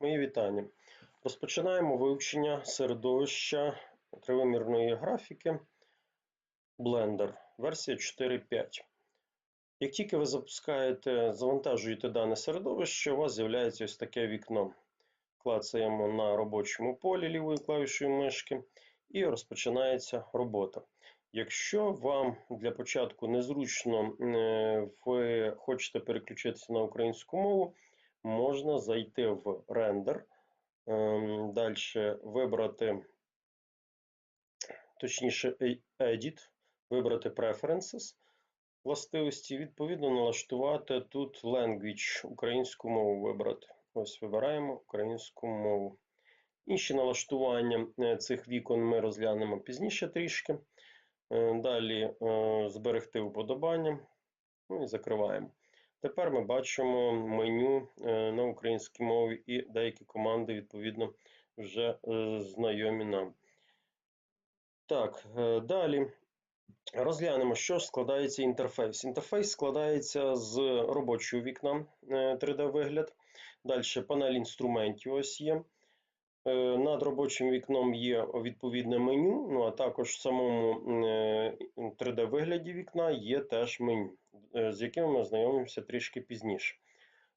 Мої вітання. Розпочинаємо вивчення середовища тривимірної графіки Blender, версія 4.5. Як тільки ви запускаєте, завантажуєте дане середовище, у вас з'являється ось таке вікно. Клацаємо на робочому полі лівою клавішою мишки і розпочинається робота. Якщо вам для початку незручно, е, ви хочете переключитися на українську мову, можна зайти в рендер, далі вибрати, точніше, Edit, вибрати Preferences, властивості, відповідно налаштувати тут Language, українську мову вибрати. Ось вибираємо українську мову. Інші налаштування е, цих вікон ми розглянемо пізніше трішки. Е, Далі е, зберегти вподобання. Ну і закриваємо. Тепер ми бачимо меню е, на українській мові і деякі команди, відповідно, вже е, знайомі нам. Так, е, далі розглянемо, що ж складається інтерфейс. Інтерфейс складається з робочого вікна 3D-вигляд. Далі панель інструментів ось є. Над робочим вікном є відповідне меню, ну а також в самому 3D-вигляді вікна є теж меню, з яким ми знайомимося трішки пізніше.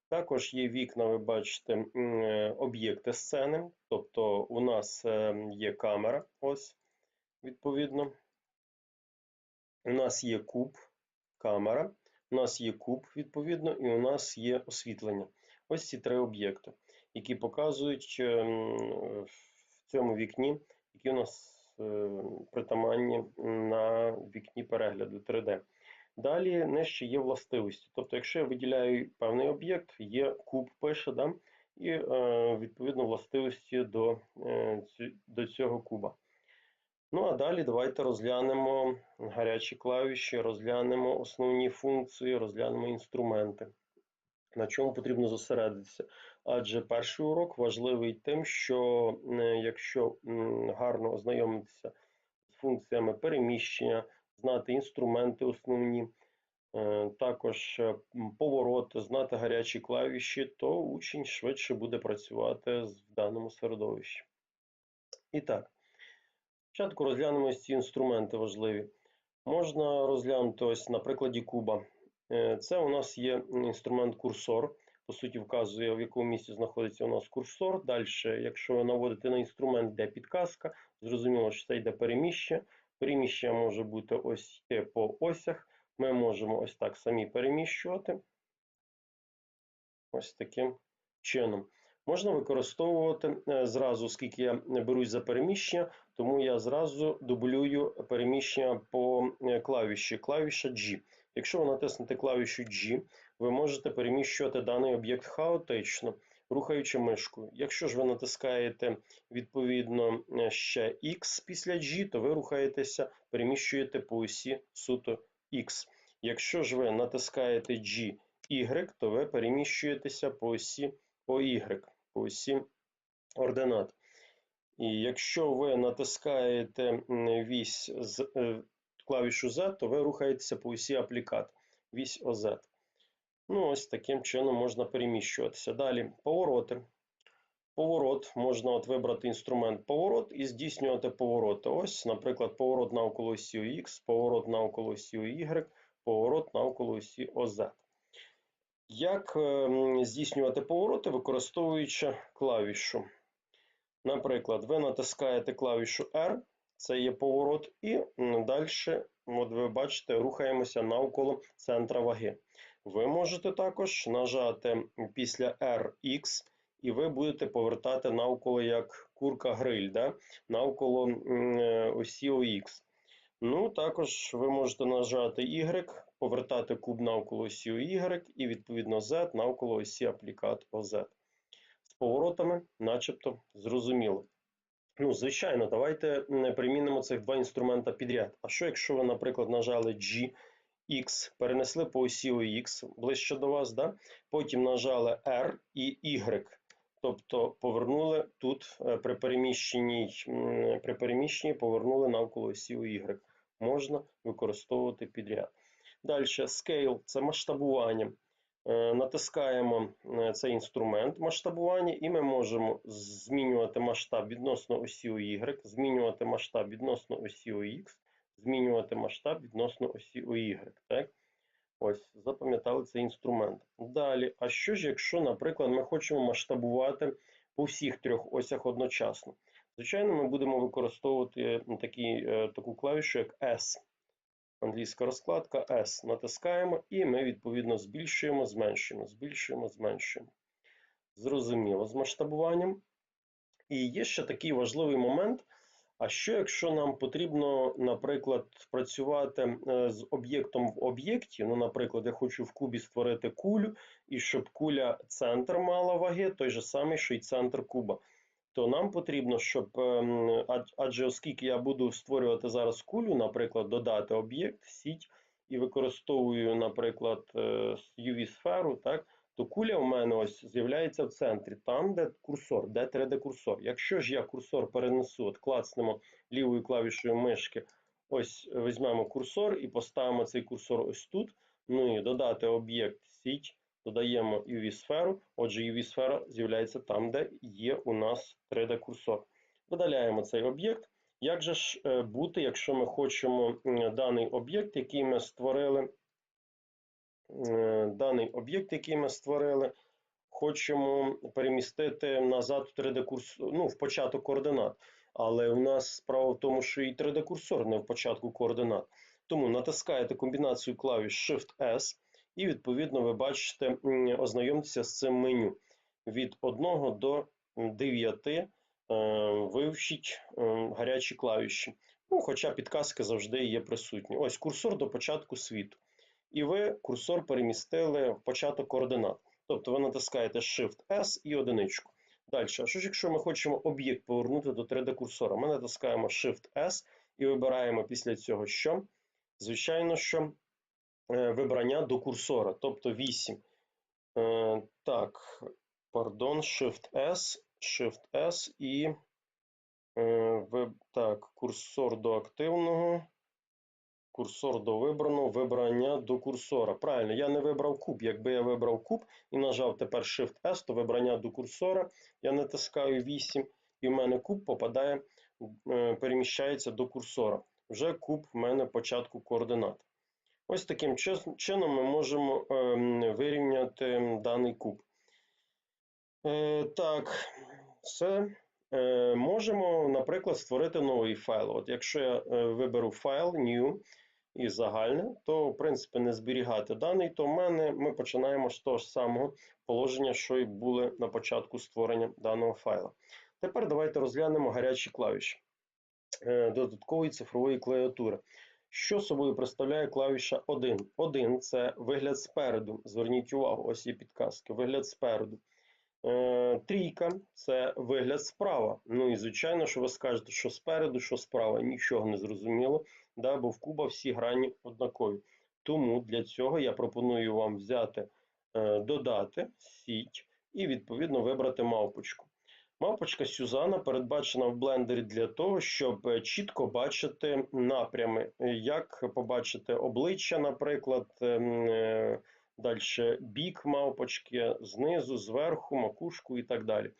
Також є вікна, ви бачите, е, об'єкти сцени, тобто у нас є камера, ось, відповідно. У нас є куб, камера, у нас є куб, відповідно, і у нас є освітлення. Ось ці три об'єкти які показують в цьому вікні, які у нас е, притаманні на вікні перегляду 3D. Далі нижче є властивості. Тобто, якщо я виділяю певний об'єкт, є куб пише, да? і е, відповідно властивості до, е, до цього куба. Ну, а далі давайте розглянемо гарячі клавіші, розглянемо основні функції, розглянемо інструменти на чому потрібно зосередитися. Адже перший урок важливий тим, що якщо гарно ознайомитися з функціями переміщення, знати інструменти основні, е, також е, повороти, знати гарячі клавіші, то учень швидше буде працювати в даному середовищі. І так, спочатку розглянемо ці інструменти важливі. Можна розглянути ось на прикладі куба. Е, це у нас є інструмент курсор. По суті, вказує, в якому місці знаходиться у нас курсор. Далі, якщо ви наводите на інструмент, де підказка, зрозуміло, що це йде переміщення. Переміщення може бути ось по осях. Ми можемо ось так самі переміщувати. Ось таким чином. Можна використовувати е, зразу, оскільки я берусь за переміщення, тому я зразу дублюю переміщення по е, клавіші, клавіша G. Якщо ви натиснете клавішу G, ви можете переміщувати даний об'єкт хаотично, рухаючи мишкою. Якщо ж ви натискаєте відповідно е, ще X після G, то ви рухаєтеся, переміщуєте по осі суто X. Якщо ж ви натискаєте G, Y, то ви переміщуєтеся по осі Y, по осі ординат. І якщо ви натискаєте вісь з е, клавішу Z, то ви рухаєтеся по осі аплікат, вісь OZ. Ну, ось таким чином можна переміщуватися. Далі повороти. Поворот можна от вибрати інструмент поворот і здійснювати повороти. Ось, наприклад, поворот навколо осі X, поворот навколо осі Y, поворот навколо осі OZ. Як ем, здійснювати повороти, використовуючи клавішу? Наприклад, ви натискаєте клавішу R, це є поворот, і далі, от ви бачите, рухаємося навколо центра ваги. Ви можете також нажати після RX, і ви будете повертати навколо як курка гриль, да? навколо е, осі OX. Ну, також ви можете нажати Y, повертати куб навколо осі Y і, відповідно, Z навколо осі аплікат OZ. З поворотами, начебто, зрозуміло. Ну, звичайно, давайте примінимо цих два інструмента підряд. А що, якщо ви, наприклад, нажали G, X, перенесли по осі X ближче до вас, да? потім нажали R і Y, тобто повернули тут е, при переміщенні, при переміщенні повернули навколо осі Y. Можна використовувати підряд. Далі, scale – це масштабування. Е, Натискаємо е, цей інструмент масштабування, і ми можемо змінювати масштаб відносно осі Y, змінювати масштаб відносно осі X, змінювати масштаб відносно осі Y. Так? Ось, запам'ятали цей інструмент. Далі, а що ж, якщо, наприклад, ми хочемо масштабувати по всіх трьох осях одночасно? Звичайно, ми будемо використовувати такі, е, таку клавішу, як S. Англійська розкладка S. Натискаємо, і ми, відповідно, збільшуємо, зменшуємо, збільшуємо, зменшуємо. Зрозуміло, з масштабуванням. І є ще такий важливий момент. А що, якщо нам потрібно, наприклад, працювати е, з об'єктом в об'єкті? Ну, наприклад, я хочу в кубі створити кулю, і щоб куля центр мала ваги, той же самий, що й центр куба. То нам потрібно, щоб, ем, адже оскільки я буду створювати зараз кулю, наприклад, додати об'єкт, сіть, і використовую, наприклад, UV-сферу, так, то куля у мене ось з'являється в центрі, там, де курсор, де 3D-курсор. Якщо ж я курсор перенесу, от клацнемо лівою клавішою мишки, ось візьмемо курсор і поставимо цей курсор ось тут. Ну і додати об'єкт сіть, додаємо UV-сферу. Отже, UV-сфера з'являється там, де є у нас 3D-курсор. Видаляємо цей об'єкт. Як же ж е, бути, якщо ми хочемо даний об'єкт, який ми створили, е, даний об'єкт, який ми створили, хочемо перемістити назад в 3D-курсор, ну, в початок координат. Але у нас справа в тому, що і 3D-курсор не в початку координат. Тому натискаєте комбінацію клавіш Shift-S, і відповідно ви бачите, ознайомтеся з цим меню. Від 1 до 9 е, вивчіть е, гарячі клавіші. Ну, хоча підказки завжди є присутні. Ось курсор до початку світу. І ви курсор перемістили в початок координат. Тобто ви натискаєте Shift-S і одиничку. Далі, а що ж якщо ми хочемо об'єкт повернути до 3D-курсора? Ми натискаємо Shift-S і вибираємо після цього що? Звичайно, що вибрання до курсора, тобто 8. Е, так, пардон, Shift-S, Shift-S і е, так, курсор до активного, курсор до вибраного, вибрання до курсора. Правильно, я не вибрав куб. Якби я вибрав куб і нажав тепер Shift-S, то вибрання до курсора, я натискаю 8, і в мене куб попадає, е, переміщається до курсора. Вже куб в мене початку координат. Ось таким чином ми можемо ем, вирівняти даний куб. Е, так, все. Е, можемо, наприклад, створити новий файл. От якщо я е, виберу файл New і загальне, то в принципі не зберігати даний, то в мене ми починаємо з того ж самого положення, що і були на початку створення даного файла. Тепер давайте розглянемо гарячі клавіші додаткової цифрової клавіатури. Що собою представляє клавіша 1? 1 це вигляд спереду. Зверніть увагу, ось є підказки. Вигляд спереду. Е, Трійка це вигляд справа. Ну і звичайно, що ви скажете, що спереду, що справа, нічого не зрозуміло, да, бо в куба всі грані однакові. Тому для цього я пропоную вам взяти, е, додати сіть і відповідно вибрати мавпочку. Мавпочка Сюзана передбачена в блендері для того, щоб е, чітко бачити напрями, Е, як побачити обличчя, наприклад, ем, е, далі бік мавпочки, знизу, зверху, макушку і так далі.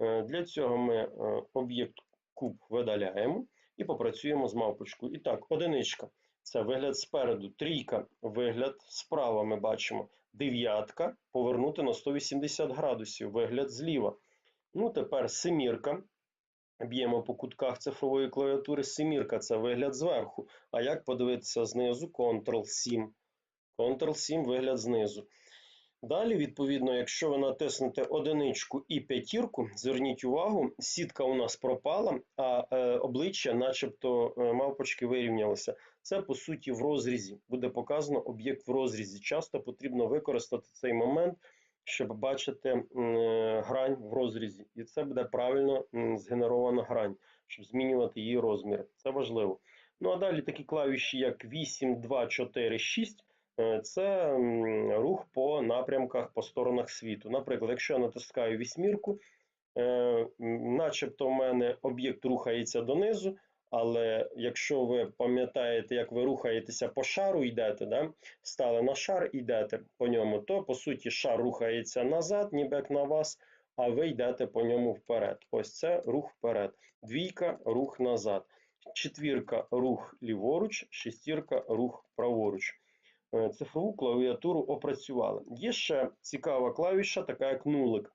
Для цього ми об'єкт куб видаляємо і попрацюємо з мавпочкою. І так, одиничка. Це вигляд спереду, трійка. Вигляд справа ми бачимо, дев'ятка. Повернути на 180 градусів, вигляд зліва. Ну, тепер семірка. Б'ємо по кутках цифрової клавіатури. Семірка це вигляд зверху. А як подивитися знизу? Ctrl-7. Ctrl-7 вигляд знизу. Далі, відповідно, якщо ви натиснете одиничку і п'ятірку, зверніть увагу, сітка у нас пропала, а е, обличчя, начебто, е, мавпочки вирівнялися. Це, по суті, в розрізі. Буде показано об'єкт в розрізі. Часто потрібно використати цей момент, щоб бачити е, грань в розрізі. І це буде правильно згенерована грань, щоб змінювати її розміри. Це важливо. Ну а далі такі клавіші, як 8, 2, 4, 6. Е, Це рух по напрямках, по сторонах світу. Наприклад, якщо я натискаю вісьмірку, е, начебто в мене об'єкт рухається донизу, Але якщо ви пам'ятаєте, як ви рухаєтеся по шару, йдете, да? стали на шар, йдете по ньому, то по суті шар рухається назад, ніби як на вас, а ви йдете по ньому вперед. Ось це рух вперед. Двійка рух назад. Четвірка рух ліворуч, шестірка рух праворуч. Е, Цифрову клавіатуру опрацювали. Є ще цікава клавіша, така як нулик.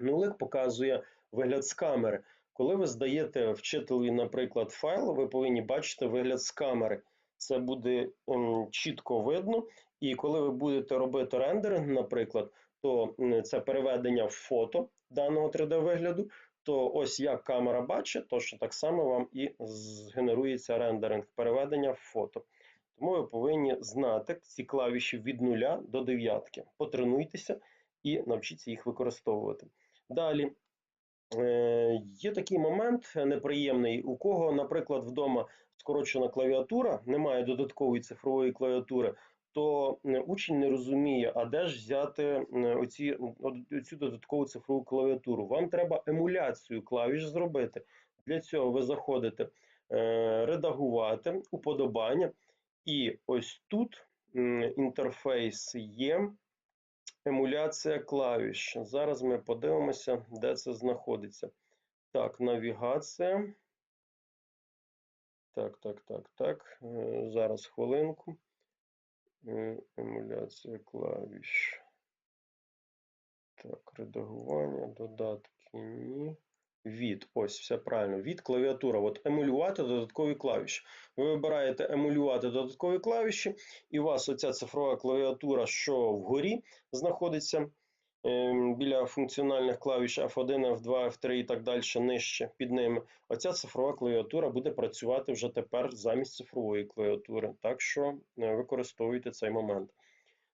Нулик показує вигляд з камери. Коли ви здаєте вчителеві, наприклад, файл, ви повинні бачити вигляд з камери. Це буде ем, чітко видно. І коли ви будете робити рендеринг, наприклад, то це переведення в фото даного 3D-вигляду, то ось як камера бачить, то так само вам і згенерується рендеринг, переведення в фото. Тому ви повинні знати ці клавіші від 0 до 9. Потренуйтеся і навчіться їх використовувати. Далі є такий момент неприємний, у кого, наприклад, вдома скорочена клавіатура, немає додаткової цифрової клавіатури, то е, учень не розуміє, а де ж взяти е, оці, оцю додаткову цифрову клавіатуру. Вам треба емуляцію клавіш зробити. Для цього ви заходите е, редагувати, уподобання. І ось тут інтерфейс є емуляція клавіш. Зараз ми подивимося, де це знаходиться. Так, навігація. Так, так, так, так. Е, Зараз хвилинку. Е, Емуляція клавіш. Так, редагування, додатки, ні. Від, ось, все правильно. Від клавіатура. От емулювати додаткові клавіші. Ви вибираєте емулювати додаткові клавіші, і у вас оця цифрова клавіатура, що вгорі знаходиться ем, біля функціональних клавіш F1, F2, F3 і так далі, нижче під ними. Оця цифрова клавіатура буде працювати вже тепер замість цифрової клавіатури. Так що е, використовуйте цей момент.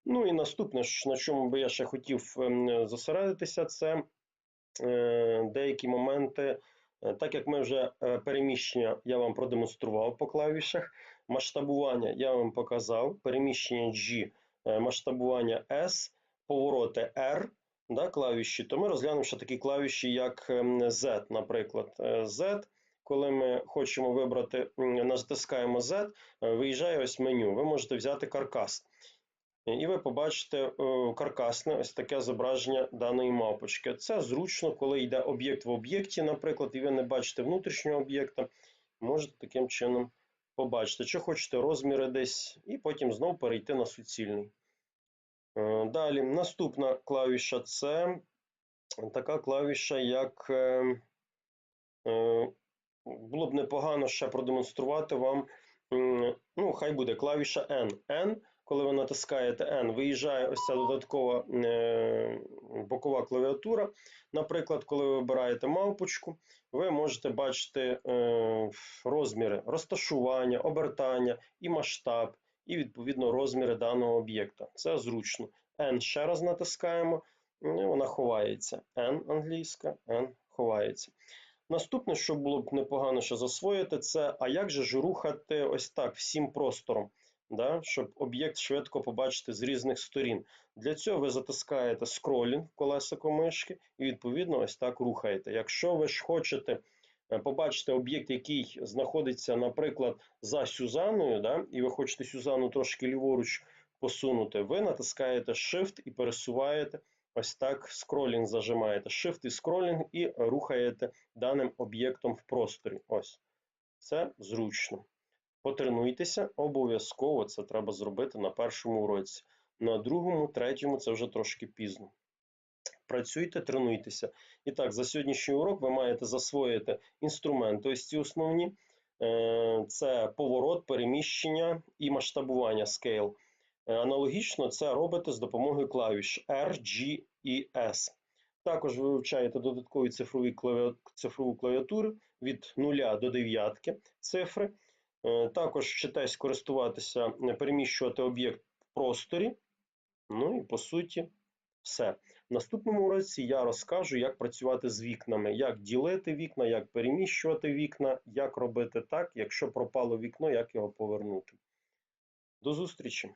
Ну і наступне, на чому би я ще хотів ем, зосередитися, це деякі моменти. Е, Так як ми вже е, переміщення я вам продемонстрував по клавішах, масштабування я вам показав, переміщення G, е, масштабування S, повороти R, да, клавіші, то ми розглянемо ще такі клавіші, як ем, Z, наприклад. Е, Z, коли ми хочемо вибрати, натискаємо Z, е, виїжджає ось меню. Ви можете взяти каркас. І ви побачите е, каркасне ось таке зображення даної мапочки. Це зручно, коли йде об'єкт в об'єкті, наприклад, і ви не бачите внутрішнього об'єкта, можете таким чином побачити, чи хочете розміри десь, і потім знову перейти на суцільний. Е, Далі, наступна клавіша це така клавіша, як е, було б непогано ще продемонструвати вам. Ну, хай буде клавіша N. N коли ви натискаєте N, виїжджає ось ця додаткова е, бокова клавіатура. Наприклад, коли ви вибираєте мавпочку, ви можете бачити е, розміри розташування, обертання і масштаб, і відповідно розміри даного об'єкта. Це зручно. N ще раз натискаємо, і вона ховається. N англійська, N ховається. Наступне, що було б непогано ще засвоїти, це а як же ж рухати ось так всім простором да, щоб об'єкт швидко побачити з різних сторін. Для цього ви затискаєте скролінг колесико мишки і, відповідно, ось так рухаєте. Якщо ви ж хочете е, побачити об'єкт, який знаходиться, наприклад, за Сюзаною, да, і ви хочете Сюзану трошки ліворуч посунути, ви натискаєте Shift і пересуваєте. Ось так скролінг зажимаєте Shift і скролінг і рухаєте даним об'єктом в просторі. Ось. Це зручно. Потренуйтеся, обов'язково це треба зробити на першому уроці. На другому, третьому це вже трошки пізно. Працюйте, тренуйтеся. І так, за сьогоднішній урок ви маєте засвоїти інструменти, ось ці основні. Е, Це поворот, переміщення і масштабування scale. Е, Аналогічно це робите з допомогою клавіш R, G і S. Також ви вивчаєте додаткові цифрові клаві... цифрову клавіатуру від 0 до 9 цифри. Е, Також вчитесь користуватися, е, переміщувати об'єкт в просторі. Ну і по суті, все. В наступному уроці я розкажу, як працювати з вікнами, як ділити вікна, як переміщувати вікна, як робити так, якщо пропало вікно, як його повернути. До зустрічі!